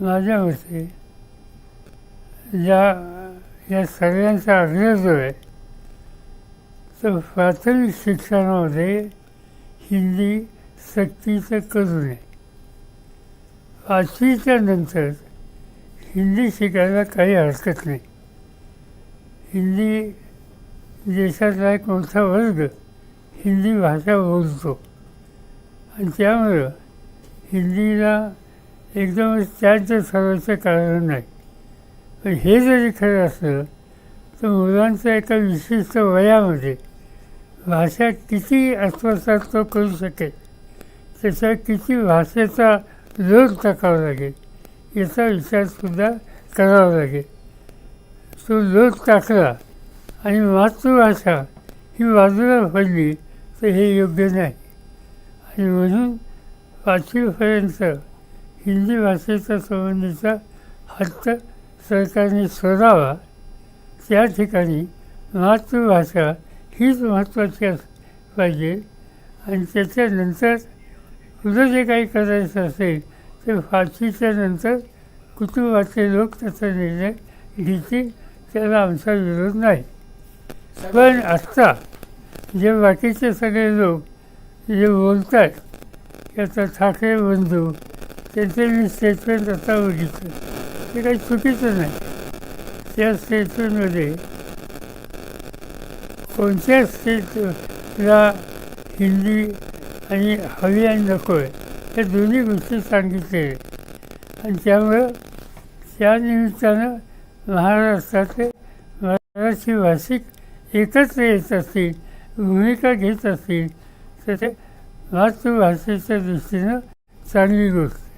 माझ्या मते या या सगळ्यांचा आग्रह जो आहे तर प्राथमिक शिक्षणामध्ये हिंदी सक्तीचं करू नये. पाचवीच्या नंतर हिंदी शिकायला काही हरकत नाही. हिंदी देशातला एक मोठा वर्ग हिंदी भाषा बोलतो. आणि त्यामुळं हिंदीला एकदमच त्यांचं ठरवायचं कारण नाही. पण हे जरी खरं असलं तर मुलांचं एका विशिष्ट वयामध्ये भाषा किती आत्मसात तो करू शकेल? त्याचा किती भाषेचा लोट टाकावा लागेल? याचा विचारसुद्धा करावा लागेल. तो लोट टाकला आणि मातृभाषा ही बाजूला पडली तर हे योग्य नाही. आणि म्हणून पाचवीपर्यंत हिंदी भाषेच्या संबंधीचा हक्क सरकारने सोडावा. त्या ठिकाणी मातृभाषा हीच महत्त्वाची अस पाहिजे. आणि त्याच्यानंतर पुढं जे काही करायचं असेल ते फाशीच्या नंतर कुटुंबाचे लोक त्याचा निर्णय घेतील त्याला आमचा विरोध नाही. पण आत्ता जे बाकीचे सगळे लोक जे बोलतात त्याचा की आता ठाकरे बंधू त्यांचे मी स्टेटमेंट आता बघितलं. ते काही चुकीचं नाही. त्या स्टेटमेंटमध्ये कोणत्या स्टेटला हिंदी आणि हवी आणि नको आहे या दोन्ही गोष्टी सांगितले आणि त्यामुळं त्या निमित्तानं महाराष्ट्रातले मराठी भाषिक एकत्र येत असतील भूमिका घेत असतील तर ते मातृभाषेच्या दृष्टीनं चांगली गोष्ट